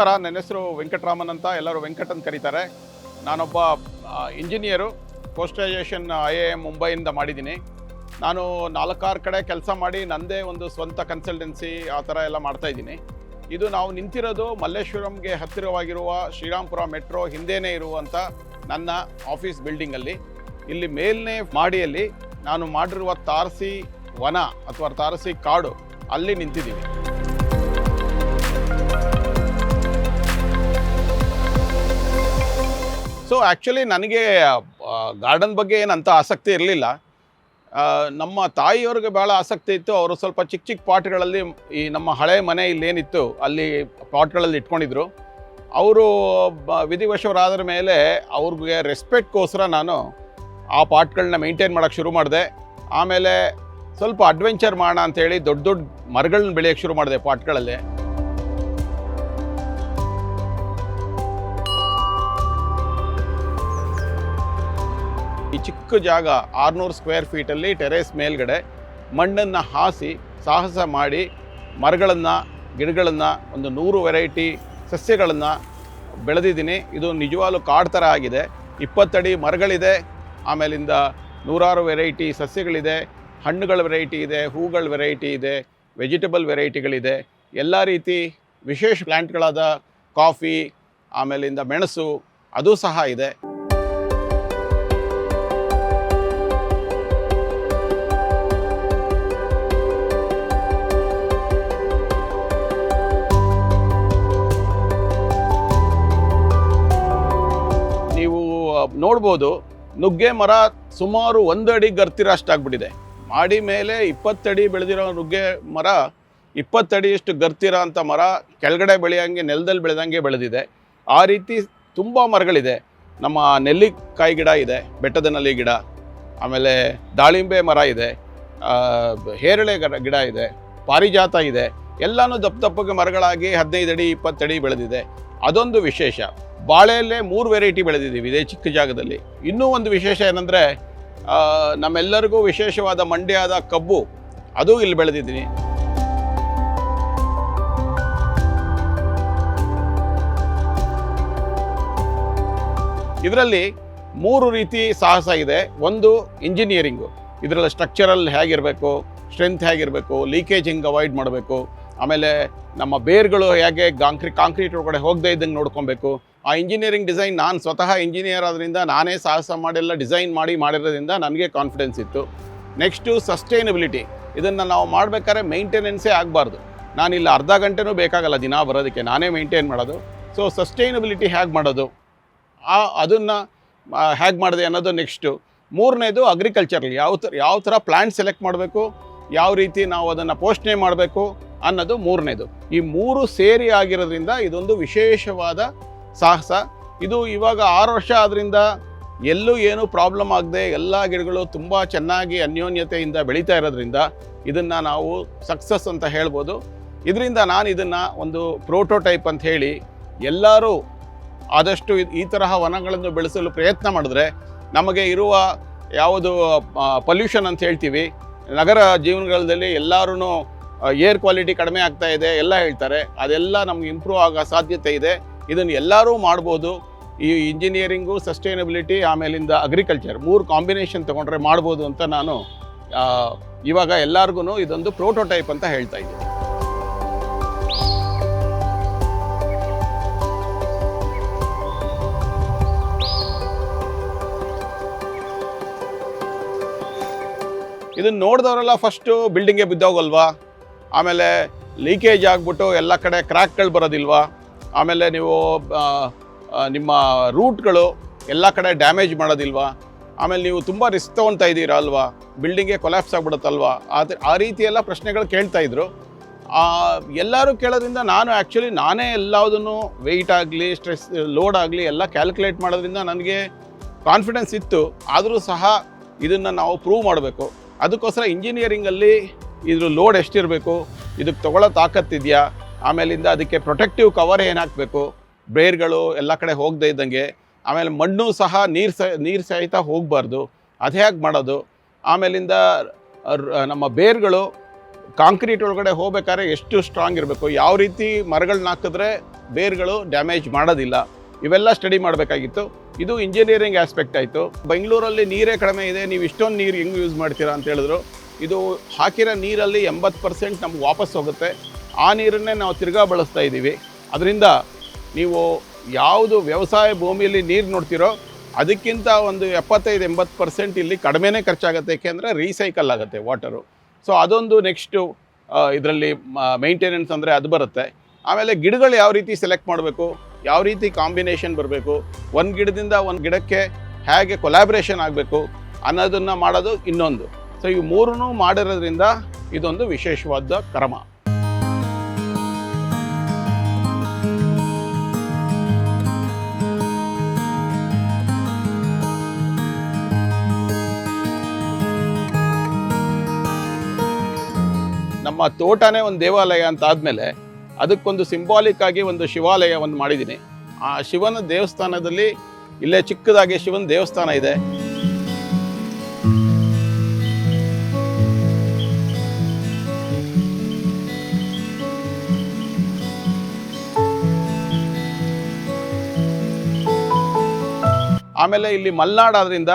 ನಮಸ್ಕಾರ. ನನ್ನ ಹೆಸರು ವೆಂಕಟರಾಮನ್ ಅಂತ ಎಲ್ಲರೂ ವೆಂಕಟ್ ಅಂತ ಕರೀತಾರೆ. ನಾನೊಬ್ಬ engineer post graduation I A M ಮುಂಬೈಯಿಂದ ಮಾಡಿದ್ದೀನಿ. ನಾನು ನಾಲ್ಕಾರು ಕಡೆ ಕೆಲಸ ಮಾಡಿ ನನ್ನದೇ ಒಂದು ಸ್ವಂತ ಕನ್ಸಲ್ಟೆನ್ಸಿ ಆ ಥರ ಎಲ್ಲ ಮಾಡ್ತಾಯಿದ್ದೀನಿ ಇದು ನಾವು ನಿಂತಿರೋದು ಮಲ್ಲೇಶ್ವರಂಗೆ ಹತ್ತಿರವಾಗಿರುವ ಶ್ರೀರಾಮ್ಪುರ ಮೆಟ್ರೋ ಹಿಂದೆನೇ ಇರುವಂಥ ನನ್ನ ಆಫೀಸ್ ಬಿಲ್ಡಿಂಗಲ್ಲಿ ಇಲ್ಲಿ ಮೇಲ್ನೇ ಮಾಡಿಯಲ್ಲಿ ನಾನು ಮಾಡಿರುವ ತಾರಸಿ ವನ ಅಥವಾ ತಾರಸಿ ಕಾಡು ಅಲ್ಲಿ ನಿಂತಿದ್ದೀವಿ. ಸೊ ಆ್ಯಕ್ಚುಲಿ ನನಗೆ ಗಾರ್ಡನ್ ಬಗ್ಗೆ ಏನಂತ ಆಸಕ್ತಿ ಇರಲಿಲ್ಲ. ನಮ್ಮ ತಾಯಿಯವ್ರಿಗೆ ಭಾಳ ಆಸಕ್ತಿ ಇತ್ತು. ಅವರು ಸ್ವಲ್ಪ ಚಿಕ್ಕ ಚಿಕ್ಕ ಪಾಟ್ಗಳಲ್ಲಿ ಈ ನಮ್ಮ ಹಳೆ ಮನೆ ಇಲ್ಲೇನಿತ್ತು ಅಲ್ಲಿ ಪಾಟ್ಗಳಲ್ಲಿ ಇಟ್ಕೊಂಡಿದ್ರು. ಅವರು ವಿಧಿವಶವರಾದ್ರ ಮೇಲೆ ಅವ್ರಿಗೆ ರೆಸ್ಪೆಕ್ಟ್ಗೋಸ್ಕರ ನಾನು ಆ ಪಾಟ್ಗಳನ್ನ ಮೇಂಟೈನ್ ಮಾಡೋಕ್ಕೆ ಶುರು ಮಾಡಿದೆ. ಆಮೇಲೆ ಸ್ವಲ್ಪ ಅಡ್ವೆಂಚರ್ ಮಾಡೋಣ ಅಂತೇಳಿ ದೊಡ್ಡ ದೊಡ್ಡ ಮರಗಳನ್ನ ಬೆಳೆಯೋಕ್ಕೆ ಶುರು ಮಾಡಿದೆ ಪಾಟ್ಗಳಲ್ಲಿ. ಚಿಕ್ಕ ಜಾಗ ಆರುನೂರು ಸ್ಕ್ವೇರ್ ಫೀಟಲ್ಲಿ ಟೆರೇಸ್ ಮೇಲ್ಗಡೆ ಮಣ್ಣನ್ನು ಹಾಸಿ ಸಾಹಸ ಮಾಡಿ ಮರಗಳನ್ನು, ಗಿಡಗಳನ್ನು, ಒಂದು ನೂರು ವೆರೈಟಿ ಸಸ್ಯಗಳನ್ನು ಬೆಳೆದಿದ್ದೀನಿ. ಇದು ನಿಜವಾಗ್ಲೂ ಕಾಡು ಥರ ಆಗಿದೆ. ಇಪ್ಪತ್ತಡಿ ಮರಗಳಿದೆ, ಆಮೇಲಿಂದ ನೂರಾರು ವೆರೈಟಿ ಸಸ್ಯಗಳಿದೆ, ಹಣ್ಣುಗಳ ವೆರೈಟಿ ಇದೆ, ಹೂಗಳ ವೆರೈಟಿ ಇದೆ, ವೆಜಿಟಬಲ್ ವೆರೈಟಿಗಳಿದೆ. ಎಲ್ಲ ರೀತಿ ವಿಶೇಷ ಪ್ಲ್ಯಾಂಟ್ಗಳಾದ ಕಾಫಿ, ಆಮೇಲಿಂದ ಮೆಣಸು, ಅದು ಸಹ ಇದೆ. ನೋಡ್ಬೋದು, ನುಗ್ಗೆ ಮರ ಸುಮಾರು ಒಂದು ಅಡಿ ಗರ್ತಿರ ಅಷ್ಟಾಗ್ಬಿಟ್ಟಿದೆ. ಮಾಡಿ ಮೇಲೆ ಇಪ್ಪತ್ತಡಿ ಬೆಳೆದಿರೋ ನುಗ್ಗೆ ಮರ ಇಪ್ಪತ್ತಡಿಯಷ್ಟು ಗರ್ತಿರ ಅಂತ ಮರ ಕೆಳಗಡೆ ಬೆಳೆಯಂಗೆ, ನೆಲದಲ್ಲಿ ಬೆಳೆದಂಗೆ ಬೆಳೆದಿದೆ. ಆ ರೀತಿ ತುಂಬ ಮರಗಳಿದೆ. ನಮ್ಮ ನೆಲ್ಲಿಕಾಯಿ ಗಿಡ ಇದೆ, ಬೆಟ್ಟದ ನಲ್ಲಿ ಗಿಡ, ಆಮೇಲೆ ದಾಳಿಂಬೆ ಮರ ಇದೆ ಹೇರಳೆ ಗಡ- ಗಿಡ ಇದೆ, ಪಾರಿಜಾತ ಇದೆ. ಎಲ್ಲನೂ ದಪ್ಪ ದಪ್ಪಗೆ ಮರಗಳಾಗಿ ಹದಿನೈದು ಅಡಿ ಇಪ್ಪತ್ತಡಿ ಬೆಳೆದಿದೆ. ಅದೊಂದು ವಿಶೇಷ. ಬಾಳೆಯಲ್ಲೇ ಮೂರು ವೆರೈಟಿ ಬೆಳೆದಿದ್ದೀವಿ ಇದೇ ಚಿಕ್ಕ ಜಾಗದಲ್ಲಿ. ಇನ್ನೂ ಒಂದು ವಿಶೇಷ ಏನಂದರೆ ನಮ್ಮೆಲ್ಲರಿಗೂ ವಿಶೇಷವಾದ ಮಂಡ್ಯದ ಕಬ್ಬು, ಅದು ಇಲ್ಲಿ ಬೆಳೆದಿದ್ದೀನಿ. ಇದರಲ್ಲಿ ಮೂರು ರೀತಿ ಸಾಹಸ ಇದೆ. ಒಂದು ಇಂಜಿನಿಯರಿಂಗು ಇದರಲ್ಲಿ ಸ್ಟ್ರಕ್ಚರಲ್ ಹೇಗಿರಬೇಕು ಸ್ಟ್ರೆಂತ್ ಹೇಗಿರಬೇಕು ಲೀಕೇಜ್ ಹಿಂಗೆ ಅವಾಯ್ಡ್ ಮಾಡಬೇಕು, ಆಮೇಲೆ ನಮ್ಮ ಬೇರ್ಗಳು ಹೇಗೆ ಗಾಂಕ್ರಿ ಕಾಂಕ್ರೀಟ್ ಒಳಗಡೆ ಹೋಗದೇ ಇದ್ದಂಗೆ ನೋಡ್ಕೊಬೇಕು ಆ ಇಂಜಿನಿಯರಿಂಗ್ ಡಿಸೈನ್ ನಾನು ಸ್ವತಃ ಇಂಜಿನಿಯರ್ ಆದ್ರಿಂದ ನಾನೇ ಸಾಹಸ ಮಾಡೆಲ್ಲ ಡಿಸೈನ್ ಮಾಡಿ ಮಾಡಿರೋದ್ರಿಂದ ನನಗೆ ಕಾನ್ಫಿಡೆನ್ಸ್ ಇತ್ತು. ನೆಕ್ಸ್ಟು ಸಸ್ಟೈನಬಿಲಿಟಿ ಇದನ್ನು ನಾವು ಮಾಡಬೇಕಾದ್ರೆ ಮೇಂಟೆನೆನ್ಸೇ ಆಗಬಾರ್ದು. ನಾನು ಇಲ್ಲಿ ಅರ್ಧ ಗಂಟೆನೂ ಬೇಕಾಗಲ್ಲ, ದಿನ ಬರೋದಕ್ಕೆ. ನಾನೇ ಮೇಂಟೈನ್ ಮಾಡೋದು. ಸೊ ಸಸ್ಟೈನಬಿಲಿಟಿ ಹೇಗೆ ಮಾಡೋದು? ಆ, ಅದನ್ನು ಹೇಗೆ ಮಾಡಿದೆ ಅನ್ನೋದು ನೆಕ್ಸ್ಟು ಮೂರನೇದು ಅಗ್ರಿಕಲ್ಚರಲ್ಲಿ ಯಾವ ಥರ ಯಾವ ಥರ ಪ್ಲ್ಯಾಂಟ್ ಸೆಲೆಕ್ಟ್ ಮಾಡಬೇಕು? ಯಾವ ರೀತಿ ನಾವು ಅದನ್ನು ಪೋಷಣೆ ಮಾಡಬೇಕು? ಅನ್ನೋದು ಮೂರನೇದು. ಈ ಮೂರು ಸೇರಿ ಆಗಿರೋದ್ರಿಂದ ಇದೊಂದು ವಿಶೇಷವಾದ ಸಾಹಸ. ಇದು ಇವಾಗ ಆರು ವರ್ಷ ಆದ್ರಿಂದ ಎಲ್ಲೂ ಏನೂ ಪ್ರಾಬ್ಲಮ್ ಆಗದೆ ಎಲ್ಲ ಗಿಡಗಳು ತುಂಬ ಚೆನ್ನಾಗಿ ಅನ್ಯೋನ್ಯತೆಯಿಂದ ಬೆಳೀತಾ ಇರೋದ್ರಿಂದ ಇದನ್ನು ನಾವು ಸಕ್ಸಸ್ ಅಂತ ಹೇಳ್ಬೋದು. ಇದರಿಂದ ನಾನು ಇದನ್ನು ಒಂದು ಪ್ರೋಟೋಟೈಪ್ ಅಂತ ಹೇಳಿ ಎಲ್ಲರೂ ಆದಷ್ಟು ಈ ತರಹ ವನಗಳನ್ನು ಬೆಳೆಸಲು ಪ್ರಯತ್ನ ಮಾಡಿದ್ರೆ ನಮಗೆ ಇರುವ ಯಾವುದು ಪೊಲ್ಯೂಷನ್ ಅಂತ ಹೇಳ್ತೀವಿ. ನಗರ ಜೀವನಗಳಲ್ಲಿ ಎಲ್ಲರೂ ಏರ್ ಕ್ವಾಲಿಟಿ ಕಡಿಮೆ ಆಗ್ತಾ ಇದೆ ಎಲ್ಲ ಹೇಳ್ತಾರೆ. ಅದೆಲ್ಲ ನಮ್ಗೆ ಇಂಪ್ರೂವ್ ಆಗೋ ಸಾಧ್ಯತೆ ಇದೆ. ಇದನ್ನು ಎಲ್ಲರೂ ಮಾಡ್ಬೋದು. ಈ ಇಂಜಿನಿಯರಿಂಗು ಸಸ್ಟೈನಬಿಲಿಟಿ ಆಮೇಲಿಂದ ಅಗ್ರಿಕಲ್ಚರ್ ಮೂರು ಕಾಂಬಿನೇಷನ್ ತೊಗೊಂಡ್ರೆ ಮಾಡ್ಬೋದು ಅಂತ ನಾನು ಇವಾಗ ಎಲ್ಲರಿಗೂ ಇದೊಂದು ಪ್ರೋಟೋಟೈಪ್ ಅಂತ ಹೇಳ್ತಾ ಇದ್ದೀನಿ. ಇದನ್ನ ನೋಡಿದವರೆಲ್ಲ ಫಸ್ಟು ಬಿಲ್ಡಿಂಗೇ ಬಿದ್ದೋಗಲ್ವಾ? ಆಮೇಲೆ ಲೀಕೇಜ್ ಆಗಿಬಿಟ್ಟು ಎಲ್ಲ ಕಡೆ ಕ್ರ್ಯಾಕ್ಗಳು ಬರೋದಿಲ್ವಾ? ಆಮೇಲೆ ನೀವು ನಿಮ್ಮ ರೂಟ್ಗಳು ಎಲ್ಲ ಕಡೆ ಡ್ಯಾಮೇಜ್ ಮಾಡೋದಿಲ್ವಾ? ಆಮೇಲೆ ನೀವು ತುಂಬ ರಿಸ್ಕ್ ತೊಗೊಳ್ತಾ ಇದ್ದೀರಾ ಅಲ್ವಾ? ಬಿಲ್ಡಿಂಗೇ ಕೊಲ್ಯಾಪ್ಸ್ ಆಗ್ಬಿಡುತ್ತಲ್ವಾ? ಅದು ಆ ರೀತಿ ಎಲ್ಲ ಪ್ರಶ್ನೆಗಳು ಕೇಳ್ತಾ ಇದ್ರು. ಆ, ಎಲ್ಲರೂ ಕೇಳೋದ್ರಿಂದ ನಾನು ಆ್ಯಕ್ಚುಲಿ ನಾನೇ ಎಲ್ಲದನ್ನು ವೆಯ್ಟ್ ಆಗಲಿ ಸ್ಟ್ರೆಸ್ ಲೋಡ್ ಆಗಲಿ ಎಲ್ಲ ಕ್ಯಾಲ್ಕುಲೇಟ್ ಮಾಡೋದ್ರಿಂದ ನನಗೆ ಕಾನ್ಫಿಡೆನ್ಸ್ ಇತ್ತು. ಆದರೂ ಸಹ ಇದನ್ನು ನಾವು ಪ್ರೂವ್ ಮಾಡಬೇಕು. ಅದಕ್ಕೋಸ್ಕರ ಇಂಜಿನಿಯರಿಂಗಲ್ಲಿ ಇದ್ರ ಲೋಡ್ ಎಷ್ಟಿರಬೇಕು? ಇದಕ್ಕೆ ತಗೊಳ್ಳೋ ತಾಕತ್ತಿದೆಯಾ? ಆಮೇಲಿಂದ ಅದಕ್ಕೆ ಪ್ರೊಟೆಕ್ಟಿವ್ ಕವರ್ ಏನು ಹಾಕಬೇಕು ಬೇರ್ಗಳು ಎಲ್ಲ ಕಡೆ ಹೋಗದೇ ಇದ್ದಂಗೆ, ಆಮೇಲೆ ಮಣ್ಣು ಸಹ ನೀರು ಸ ನೀರು ಸಹಿತ ಹೋಗಬಾರ್ದು. ಅದು ಹೇಗೆ ಮಾಡೋದು? ಆಮೇಲಿಂದ ನಮ್ಮ ಬೇರ್ಗಳು ಕಾಂಕ್ರೀಟ್ ಒಳಗಡೆ ಹೋಗ್ಬೇಕಾದ್ರೆ ಎಷ್ಟು ಸ್ಟ್ರಾಂಗ್ ಇರಬೇಕು? ಯಾವ ರೀತಿ ಮರಗಳನ್ನ ಹಾಕಿದ್ರೆ ಬೇರ್ಗಳು ಡ್ಯಾಮೇಜ್ ಮಾಡೋದಿಲ್ಲ? ಇವೆಲ್ಲ ಸ್ಟಡಿ ಮಾಡಬೇಕಾಗಿತ್ತು. ಇದು ಇಂಜಿನಿಯರಿಂಗ್ ಆಸ್ಪೆಕ್ಟ್ ಆಯಿತು. ಬೆಂಗಳೂರಲ್ಲಿ ನೀರೇ ಕಡಿಮೆ ಇದೆ. ನೀವು ಇಷ್ಟೊಂದು ನೀರು ಹೆಂಗೆ ಯೂಸ್ ಮಾಡ್ತೀರಾ ಅಂತ ಹೇಳಿದ್ರು. ಇದು ಹಾಕಿರೋ ನೀರಲ್ಲಿ ಎಂಬತ್ತು ಪರ್ಸೆಂಟ್ ನಮ್ಗೆ ವಾಪಸ್ ಹೋಗುತ್ತೆ. ಆ ನೀರನ್ನೇ ನಾವು ತಿರ್ಗಾ ಬಳಸ್ತಾ ಇದ್ದೀವಿ. ಅದರಿಂದ ನೀವು ಯಾವುದು ವ್ಯವಸಾಯ ಭೂಮಿಯಲ್ಲಿ ನೀರು ನೋಡ್ತಿರೋ ಅದಕ್ಕಿಂತ ಒಂದು ಎಪ್ಪತ್ತೈದು, ಎಂಬತ್ತು ಪರ್ಸೆಂಟ್ ಇಲ್ಲಿ ಕಡಿಮೆನೇ ಖರ್ಚಾಗುತ್ತೆ. ಏಕೆಂದರೆ ರೀಸೈಕಲ್ ಆಗುತ್ತೆ ವಾಟರು ಸೊ ಅದೊಂದು ನೆಕ್ಸ್ಟು ಇದರಲ್ಲಿ ಮೈಂಟೆನೆನ್ಸ್ ಅಂದರೆ ಅದು ಬರುತ್ತೆ. ಆಮೇಲೆ ಗಿಡಗಳು ಯಾವ ರೀತಿ ಸೆಲೆಕ್ಟ್ ಮಾಡಬೇಕು? ಯಾವ ರೀತಿ ಕಾಂಬಿನೇಷನ್ ಬರಬೇಕು? ಒಂದು ಗಿಡದಿಂದ ಒಂದು ಗಿಡಕ್ಕೆ ಹೇಗೆ ಕೊಲಾಬ್ರೇಷನ್ ಆಗಬೇಕು? ಅನ್ನೋದನ್ನು ಮಾಡೋದು ಇನ್ನೊಂದು. ಸೊ ಈ ಮೂರನ್ನೂ ಮಾಡಿರೋದ್ರಿಂದ ಇದೊಂದು ವಿಶೇಷವಾದ ಕ್ರಮ. ನಮ್ಮ ತೋಟನೇ ಒಂದು ದೇವಾಲಯ ಅಂತ ಆದಮೇಲೆ ಅದಕ್ಕೊಂದು ಸಿಂಬಾಲಿಕ್ ಆಗಿ ಒಂದು ಶಿವಾಲಯ ಒಂದು ಮಾಡಿದ್ದೀನಿ. ಆ ಶಿವನ ದೇವಸ್ಥಾನದಲ್ಲಿ ಇಲ್ಲೇ ಚಿಕ್ಕದಾಗಿ ಶಿವನ ದೇವಸ್ಥಾನ ಇದೆ. ಆಮೇಲೆ ಇಲ್ಲಿ ಮಲ್ನಾಡಾದ್ರಿಂದ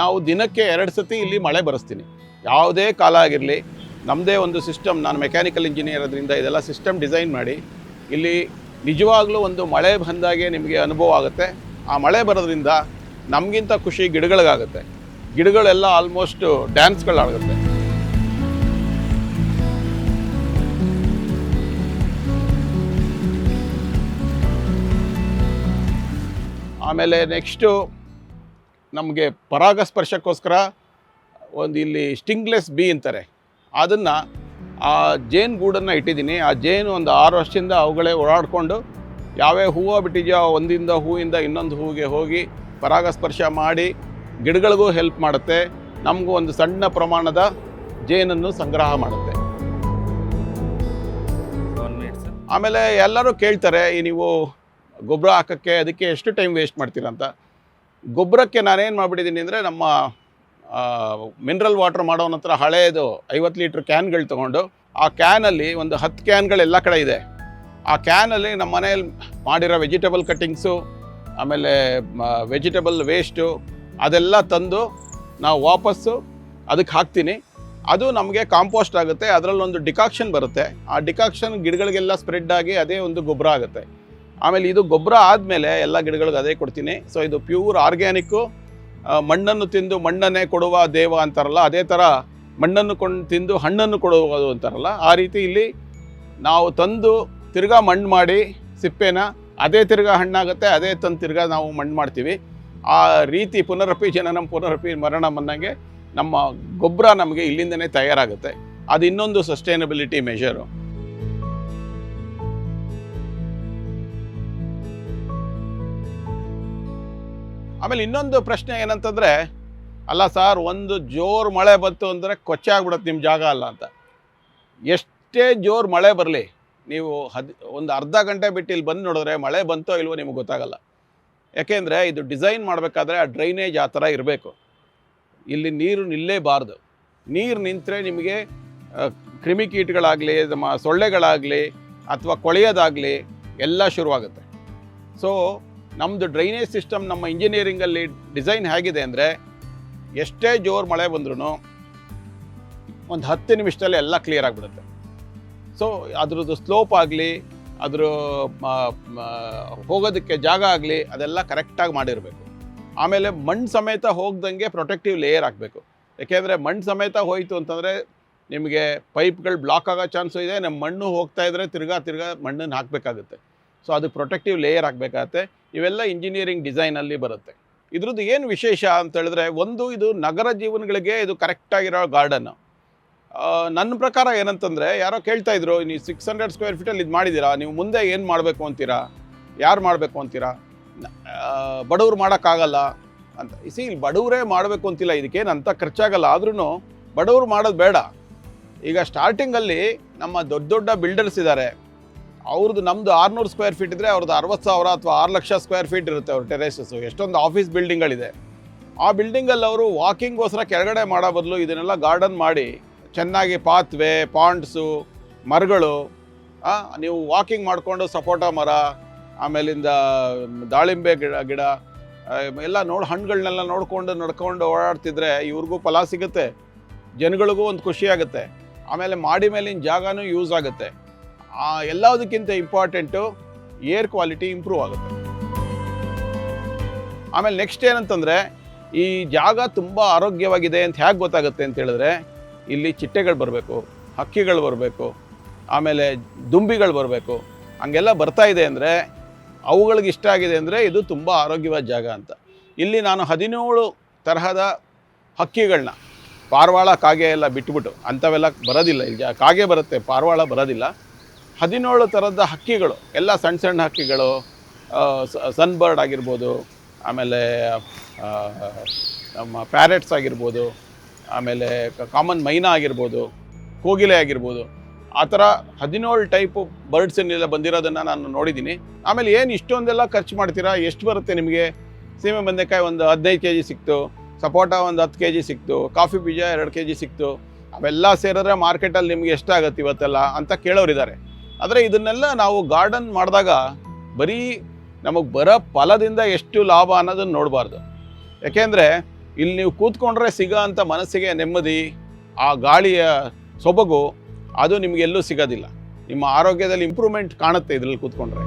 ನಾವು ದಿನಕ್ಕೆ ಎರಡು ಸತಿ ಇಲ್ಲಿ ಮಳೆ ಬರೆಸ್ತೀನಿ. ಯಾವುದೇ ಕಾಲ ಆಗಿರಲಿ. ನಮ್ಮದೇ ಒಂದು ಸಿಸ್ಟಮ್, ನಾನು ಮೆಕ್ಯಾನಿಕಲ್ ಇಂಜಿನಿಯರ್ ಅದರಿಂದ ಇದೆಲ್ಲ ಸಿಸ್ಟಮ್ ಡಿಸೈನ್ ಮಾಡಿ, ಇಲ್ಲಿ ನಿಜವಾಗ್ಲೂ ಒಂದು ಮಳೆ ಬಂದಾಗೆ ನಿಮಗೆ ಅನುಭವ ಆಗುತ್ತೆ. ಆ ಮಳೆ ಬರೋದ್ರಿಂದ ನಮಗಿಂತ ಖುಷಿ ಗಿಡಗಳಿಗಾಗುತ್ತೆ. ಗಿಡಗಳೆಲ್ಲ ಆಲ್ಮೋಸ್ಟ್ ಡ್ಯಾನ್ಸ್ಗಳಾಗುತ್ತೆ ಆಮೇಲೆ ನೆಕ್ಸ್ಟು ನಮಗೆ ಪರಾಗಸ್ಪರ್ಶಕ್ಕೋಸ್ಕರ ಒಂದು ಇಲ್ಲಿ ಸ್ಟಿಂಗ್ಲೆಸ್ ಬಿ ಅಂತಾರೆ. ಅದನ್ನು ಆ ಜೇನು ಗೂಡನ್ನು ಇಟ್ಟಿದ್ದೀನಿ. ಆ ಜೇನು ಒಂದು ಆರು ವರ್ಷದಿಂದ ಅವುಗಳೇ ಓಡಾಡಿಕೊಂಡು ಯಾವ್ಯಾವ ಹೂವು ಬಿಟ್ಟಿದೆಯೋ ಒಂದಿಂದ ಹೂವಿಂದ ಇನ್ನೊಂದು ಹೂವಿಗೆ ಹೋಗಿ ಪರಾಗಸ್ಪರ್ಶ ಮಾಡಿ ಗಿಡಗಳಿಗೂ ಹೆಲ್ಪ್ ಮಾಡುತ್ತೆ. ನಮಗೂ ಒಂದು ಸಣ್ಣ ಪ್ರಮಾಣದ ಜೇನನ್ನು ಸಂಗ್ರಹ ಮಾಡುತ್ತೆ. ಆಮೇಲೆ ಎಲ್ಲರೂ ಕೇಳ್ತಾರೆ ಈ ನೀವು ಗೊಬ್ಬರ ಹಾಕೋಕ್ಕೆ ಅದಕ್ಕೆ ಎಷ್ಟು ಟೈಮ್ ವೇಸ್ಟ್ ಮಾಡ್ತೀರಂತ ಅಂತ. ಗೊಬ್ಬರಕ್ಕೆ ನಾನೇನು ಮಾಡಿಬಿಟ್ಟಿದ್ದೀನಿ ಅಂದರೆ ನಮ್ಮ ಮಿನರಲ್ ವಾಟರ್ ಮಾಡೋನ ಹತ್ರ ಹಳೆಯದು ಐವತ್ತು ಲೀಟ್ರ್ ಕ್ಯಾನ್ಗಳು ತೊಗೊಂಡು ಆ ಕ್ಯಾನಲ್ಲಿ ಒಂದು ಹತ್ತು ಕ್ಯಾನ್ಗಳೆಲ್ಲ ಕಡೆ ಇದೆ. ಆ ಕ್ಯಾನಲ್ಲಿ ನಮ್ಮ ಮನೆಯಲ್ಲಿ ಮಾಡಿರೋ ವೆಜಿಟೇಬಲ್ ಕಟ್ಟಿಂಗ್ಸು ಆಮೇಲೆ ವೆಜಿಟೇಬಲ್ ವೇಸ್ಟು ಅದೆಲ್ಲ ತಂದು ನಾವು ವಾಪಸ್ಸು ಅದಕ್ಕೆ ಹಾಕ್ತೀನಿ. ಅದು ನಮಗೆ ಕಾಂಪೋಸ್ಟ್ ಆಗುತ್ತೆ ಅದರಲ್ಲೊಂದು ಡಿಕಾಕ್ಷನ್ ಬರುತ್ತೆ. ಆ ಡಿಕಾಕ್ಷನ್ ಗಿಡಗಳಿಗೆಲ್ಲ ಸ್ಪ್ರೆಡ್ ಆಗಿ ಅದೇ ಒಂದು ಗೊಬ್ಬರ ಆಗುತ್ತೆ. ಆಮೇಲೆ ಇದು ಗೊಬ್ಬರ ಆದಮೇಲೆ ಎಲ್ಲ ಗಿಡಗಳಿಗೆ ಅದೇ ಕೊಡ್ತೀನಿ. ಸೊ ಇದು ಪ್ಯೂರ್ ಆರ್ಗ್ಯಾನಿಕ್ಕು ಮಣ್ಣನ್ನು ತಿಂದು ಮಣ್ಣನ್ನೇ ಕೊಡುವ ದೇವ ಅಂತಾರಲ್ಲ, ಅದೇ ಥರ ಮಣ್ಣನ್ನು ಕೊಂಡು ತಿಂದು ಹಣ್ಣನ್ನು ಕೊಡುವುದು ಅಂತಾರಲ್ಲ, ಆ ರೀತಿ ಇಲ್ಲಿ ನಾವು ತಂದು ತಿರ್ಗಾ ಮಣ್ಣು ಮಾಡಿ ಸಿಪ್ಪೇನ, ಅದೇ ತಿರ್ಗಾ ಹಣ್ಣಾಗುತ್ತೆ, ಅದೇ ತಂದು ತಿರ್ಗಾ ನಾವು ಮಣ್ಣು ಮಾಡ್ತೀವಿ. ಆ ರೀತಿ ಪುನರಪಿ ಜನನಂ ಪುನರಪಿ ಮರಣ ಅನ್ನಂಗೆ ನಮ್ಮ ಗೊಬ್ಬರ ನಮಗೆ ಇಲ್ಲಿಂದನೇ ತಯಾರಾಗುತ್ತೆ. ಅದು ಇನ್ನೊಂದು ಸಸ್ಟೈನಬಿಲಿಟಿ ಮೆಷರು ಆಮೇಲೆ ಇನ್ನೊಂದು ಪ್ರಶ್ನೆ ಏನಂತಂದರೆ, ಅಲ್ಲ ಸರ್, ಒಂದು ಜೋರು ಮಳೆ ಬಂತು ಅಂದರೆ ಕೊಚ್ಚೆ ಆಗ್ಬಿಡುತ್ತೆ ನಿಮ್ಮ ಜಾಗ ಅಲ್ಲ ಅಂತ. ಎಷ್ಟೇ ಜೋರು ಮಳೆ ಬರಲಿ, ನೀವು ಹದ್, ಒಂದು ಅರ್ಧ ಗಂಟೆ ಬಿಟ್ಟು ಇಲ್ಲಿ ಬಂದು ನೋಡಿದ್ರೆ ಮಳೆ ಬಂತೋ ಇಲ್ವೋ ನಿಮಗೆ ಗೊತ್ತಾಗಲ್ಲ. ಯಾಕೆಂದರೆ ಇದು ಡಿಸೈನ್ ಮಾಡಬೇಕಾದ್ರೆ ಆ ಡ್ರೈನೇಜ್ ಆ ಥರ ಇರಬೇಕು. ಇಲ್ಲಿ ನೀರು ನಿಲ್ಲೇಬಾರ್ದು. ನೀರು ನಿಂತರೆ ನಿಮಗೆ ಕ್ರಿಮಿಕೀಟಗಳಾಗಲಿ ನಮ್ಮ ಸೊಳ್ಳೆಗಳಾಗಲಿ, ಅಥವಾ ಕೊಳೆಯೋದಾಗಲಿ ಎಲ್ಲ ಶುರುವಾಗುತ್ತೆ. ಸೊ ನಮ್ಮದು ಡ್ರೈನೇಜ್ ಸಿಸ್ಟಮ್ ನಮ್ಮ ಇಂಜಿನಿಯರಿಂಗಲ್ಲಿ ಡಿಸೈನ್ ಹೇಗಿದೆ ಅಂದರೆ ಎಷ್ಟೇ ಜೋರು ಮಳೆ ಬಂದ್ರೂ ಒಂದು ಹತ್ತು ನಿಮಿಷದಲ್ಲಿ ಎಲ್ಲ ಕ್ಲಿಯರ್ ಆಗಿಬಿಡುತ್ತೆ. ಸೊ ಅದ್ರದ್ದು ಸ್ಲೋಪ್ ಆಗಲಿ, ಅದ್ರ ಹೋಗೋದಕ್ಕೆ ಜಾಗ ಆಗಲಿ, ಅದೆಲ್ಲ ಕರೆಕ್ಟಾಗಿ ಮಾಡಿರಬೇಕು. ಆಮೇಲೆ ಮಣ್ಣು ಸಮೇತ ಹೋಗ್ದಂಗೆ ಪ್ರೊಟೆಕ್ಟಿವ್ ಲೇಯರ್ ಹಾಕಬೇಕು. ಯಾಕೆಂದರೆ ಮಣ್ಣು ಸಮೇತ ಹೋಯಿತು ಅಂತಂದರೆ ನಿಮಗೆ ಪೈಪ್ಗಳು ಬ್ಲಾಕ್ ಆಗೋ ಚಾನ್ಸು ಇದೆ ನಮ್ಮ ಮಣ್ಣು ಹೋಗ್ತಾ ಇದ್ದರೆ ತಿರ್ಗಾ ತಿರ್ಗಾ ಮಣ್ಣನ್ನು ಹಾಕಬೇಕಾಗುತ್ತೆ. ಸೊ ಅದು ಪ್ರೊಟೆಕ್ಟಿವ್ ಲೇಯರ್ ಆಗಬೇಕಾಗತ್ತೆ ಇವೆಲ್ಲ ಇಂಜಿನಿಯರಿಂಗ್ ಡಿಸೈನಲ್ಲಿ ಬರುತ್ತೆ. ಇದ್ರದ್ದು ಏನು ವಿಶೇಷ ಅಂತ ಹೇಳಿದ್ರೆ ಒಂದು ಇದು ನಗರ ಜೀವನಗಳಿಗೆ ಇದು ಕರೆಕ್ಟಾಗಿರೋ ಗಾರ್ಡನ್ನು ನನ್ನ ಪ್ರಕಾರ ಏನಂತಂದರೆ ಯಾರೋ ಕೇಳ್ತಾ ಇದ್ರು, ನೀವು ಸಿಕ್ಸ್ ಹಂಡ್ರೆಡ್ ಸ್ಕ್ವೇರ್ ಫೀಟಲ್ಲಿ ಇದು ಮಾಡಿದ್ದೀರಾ ನೀವು ಮುಂದೆ ಏನು ಮಾಡಬೇಕು ಅಂತೀರಾ? ಯಾರು ಮಾಡಬೇಕು ಅಂತೀರಾ? ಬಡವ್ರು ಮಾಡೋಕ್ಕಾಗಲ್ಲ ಅಂತ. ಸಿ ಬಡವರೇ ಮಾಡಬೇಕು ಅಂತಿಲ್ಲ, ಇದಕ್ಕೇನು ಅಂತ ಖರ್ಚಾಗಲ್ಲ. ಆದ್ರೂ ಬಡವ್ರು ಮಾಡೋದು ಬೇಡ. ಈಗ ಸ್ಟಾರ್ಟಿಂಗಲ್ಲಿ ನಮ್ಮ ದೊಡ್ಡ ದೊಡ್ಡ ಬಿಲ್ಡರ್ಸ್ ಇದ್ದಾರೆ ಅವ್ರದ್ದು ನಮ್ಮದು ಆರುನೂರು ಸ್ಕ್ವೇರ್ ಫೀಟ್ ಇದ್ದರೆ ಅವ್ರದ್ದು ಅರವತ್ತು ಸಾವಿರ ಅಥವಾ ಆರು ಲಕ್ಷ ಸ್ಕ್ವೇರ್ ಫೀಟ್ ಇರುತ್ತೆ ಅವ್ರ ಟೆರೇಸಸ್ಸು ಎಷ್ಟೊಂದು ಆಫೀಸ್ ಬಿಲ್ಡಿಂಗ್ಗಳಿದೆ ಆ ಬಿಲ್ಡಿಂಗಲ್ಲಿ ಅವರು ವಾಕಿಂಗ್ಗೋಸ್ಕರ ಕೆಳಗಡೆ ಮಾಡೋ ಬದಲು ಇದನ್ನೆಲ್ಲ ಗಾರ್ಡನ್ ಮಾಡಿ, ಚೆನ್ನಾಗಿ ಪಾತ್ವೆ ಪಾಂಡ್ಸು ಮರಗಳು ನೀವು ವಾಕಿಂಗ್ ಮಾಡಿಕೊಂಡು ಸಪೋಟ ಮರ, ಆಮೇಲಿಂದ ದಾಳಿಂಬೆ ಗಿಡ ಗಿಡ ಎಲ್ಲ ನೋಡಿ ಹಣ್ಣುಗಳನ್ನೆಲ್ಲ ನೋಡ್ಕೊಂಡು ನಡ್ಕೊಂಡು ಓಡಾಡ್ತಿದ್ರೆ ಇವ್ರಿಗೂ ಫಲ ಸಿಗುತ್ತೆ. ಜನಗಳಿಗೂ ಒಂದು ಖುಷಿಯಾಗುತ್ತೆ ಆಮೇಲೆ ಮಾಡಿ ಮೇಲಿನ ಜಾಗನೂ ಯೂಸ್ ಆಗುತ್ತೆ. ಎಲ್ಲದಕ್ಕಿಂತ ಇಂಪಾರ್ಟೆಂಟು ಏರ್ ಕ್ವಾಲಿಟಿ ಇಂಪ್ರೂವ್ ಆಗುತ್ತೆ. ಆಮೇಲೆ ನೆಕ್ಸ್ಟ್ ಏನಂತಂದರೆ, ಈ ಜಾಗ ತುಂಬ ಆರೋಗ್ಯವಾಗಿದೆ ಅಂತ ಹೇಗೆ ಗೊತ್ತಾಗುತ್ತೆ ಅಂತ ಹೇಳಿದ್ರೆ, ಇಲ್ಲಿ ಚಿಟ್ಟೆಗಳು ಬರಬೇಕು, ಹಕ್ಕಿಗಳು ಬರಬೇಕು, ಆಮೇಲೆ ದುಂಬಿಗಳು ಬರಬೇಕು. ಹಂಗೆಲ್ಲ ಬರ್ತಾ ಇದೆ ಅಂದರೆ, ಅವುಗಳಿಗೆ ಇಷ್ಟ ಆಗಿದೆ ಅಂದರೆ ಇದು ತುಂಬ ಆರೋಗ್ಯವಾದ ಜಾಗ ಅಂತ. ಇಲ್ಲಿ ನಾನು ಹದಿನೇಳು ತರಹದ ಹಕ್ಕಿಗಳನ್ನ, ಪಾರ್ವಾಳ ಕಾಗೆ ಎಲ್ಲ ಬಿಟ್ಬಿಟ್ಟು, ಅಂಥವೆಲ್ಲ ಬರೋದಿಲ್ಲ. ಇಲ್ಲಿ ಕಾಗೆ ಬರುತ್ತೆ, ಪಾರ್ವಾಳ ಬರೋದಿಲ್ಲ. ಹದಿನೇಳು ಥರದ ಹಕ್ಕಿಗಳು, ಎಲ್ಲ ಸಣ್ಣ ಸಣ್ಣ ಹಕ್ಕಿಗಳು ಸನ್ ಬರ್ಡ್ ಆಗಿರ್ಬೋದು, ಆಮೇಲೆ ನಮ್ಮ ಪ್ಯಾರೆಟ್ಸ್ ಆಗಿರ್ಬೋದು, ಆಮೇಲೆ ಕಾಮನ್ ಮೈನಾ ಆಗಿರ್ಬೋದು ಕೋಗಿಲೆ ಆಗಿರ್ಬೋದು, ಆ ಥರ ಹದಿನೇಳು ಟೈಪು ಬರ್ಡ್ಸನ್ನೆಲ್ಲ ಬಂದಿರೋದನ್ನು ನಾನು ನೋಡಿದ್ದೀನಿ. ಆಮೇಲೆ ಏನು ಇಷ್ಟೊಂದೆಲ್ಲ ಖರ್ಚು ಮಾಡ್ತೀರಾ, ಎಷ್ಟು ಬರುತ್ತೆ ನಿಮಗೆ? ಸೀಮೆ ಬಂದೆಕಾಯಿ ಒಂದು ಹದಿನೈದು ಕೆ ಜಿ ಸಿಕ್ತು, ಸಪೋಟ ಒಂದು ಹತ್ತು ಕೆ ಜಿ ಸಿಕ್ತು, ಕಾಫಿ ಬೀಜ ಎರಡು ಕೆ ಜಿ ಸಿಕ್ತು, ಅವೆಲ್ಲ ಸೇರಿದ್ರೆ ಮಾರ್ಕೆಟಲ್ಲಿ ನಿಮಗೆ ಎಷ್ಟಾಗತ್ತೆ ಇವತ್ತೆಲ್ಲ ಅಂತ ಕೇಳೋರಿದ್ದಾರೆ. ಆದರೆ ಇದನ್ನೆಲ್ಲ ನಾವು ಗಾರ್ಡನ್ ಮಾಡಿದಾಗ ಬರೀ ನಮಗೆ ಬರೋ ಫಲದಿಂದ ಎಷ್ಟು ಲಾಭ ಅನ್ನೋದನ್ನು ನೋಡಬಾರ್ದು. ಯಾಕೆಂದರೆ ಇಲ್ಲಿ ನೀವು ಕೂತ್ಕೊಂಡ್ರೆ ಸಿಗೋ ಅಂಥ ಮನಸ್ಸಿಗೆ ನೆಮ್ಮದಿ, ಆ ಗಾಳಿಯ ಸೊಬಗು ಅದು ನಿಮಗೆಲ್ಲೂ ಸಿಗೋದಿಲ್ಲ. ನಿಮ್ಮ ಆರೋಗ್ಯದಲ್ಲಿ ಇಂಪ್ರೂವ್ಮೆಂಟ್ ಕಾಣುತ್ತೆ ಇದರಲ್ಲಿ ಕೂತ್ಕೊಂಡ್ರೆ.